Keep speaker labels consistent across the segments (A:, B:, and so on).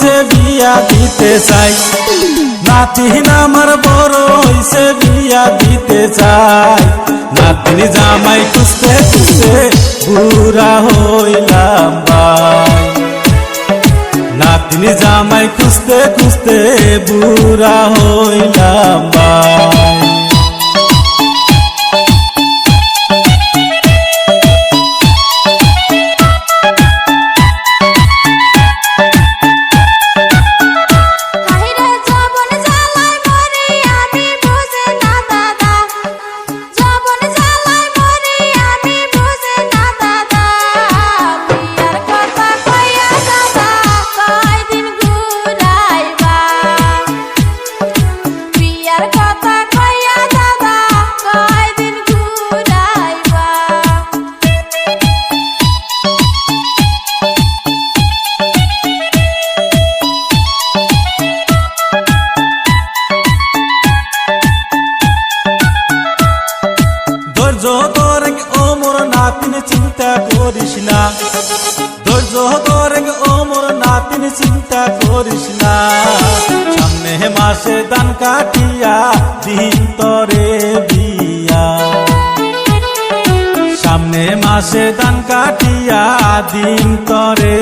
A: করতে চাই। নাতিন আমার বড় হইছে বিয়া দিতে চাই। নাতিন জামাই খুঁজতে খুঁজতে বুড়া হইলাম ভাই। নাতিন জামাই খুঁজতে খুঁজতে বুড়া হইলাম ভাই। করিস না। ধৈর্য ধরে ও নাতিন চিন্তা করিস না। সামনে মাসে দান কাটিয়া, দিন তরে বিয়া সামনে মাসে দান কাটিয়া, দিন তরে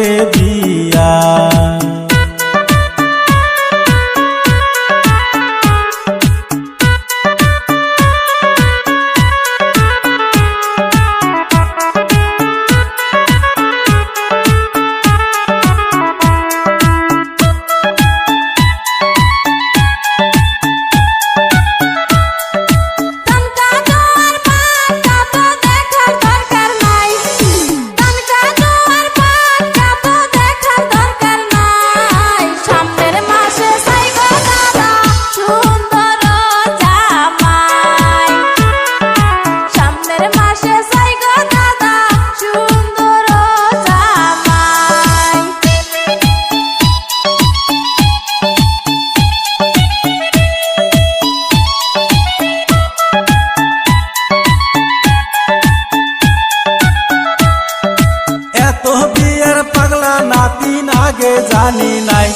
A: জানি নাই।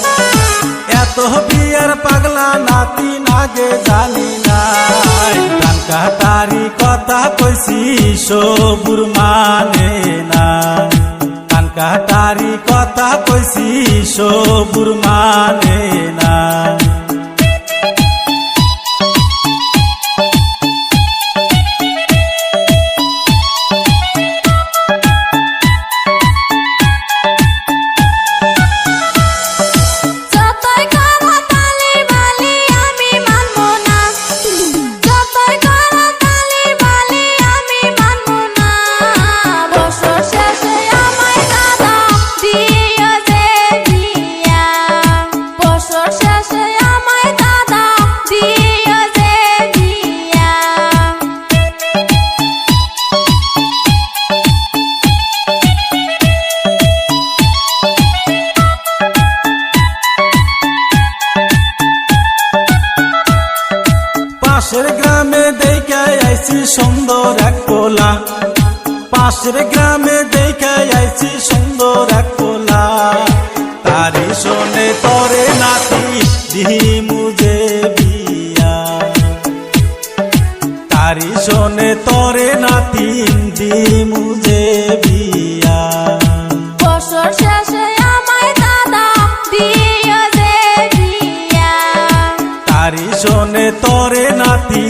A: এত বিয়ের পাগলা নাতি নাগে জানি নাই। গান কাটারি কথা কইছি, সবুর মানে না গান কাটারি কথা কইছি, সবুর মানে না
B: সুন্দর এক কোলা।
A: পাশের গ্রামে দেখে আইছি সুন্দর এক কোলা। তারি শোনে তরে নাতি দিহি মুজে বিয়া। তারি শোনে তরে নাতি দিহি মুজে বিয়া। বছর শেষে আমায় দাদা দিয়ে যে বিয়া। তারি শোনে তরে নাতি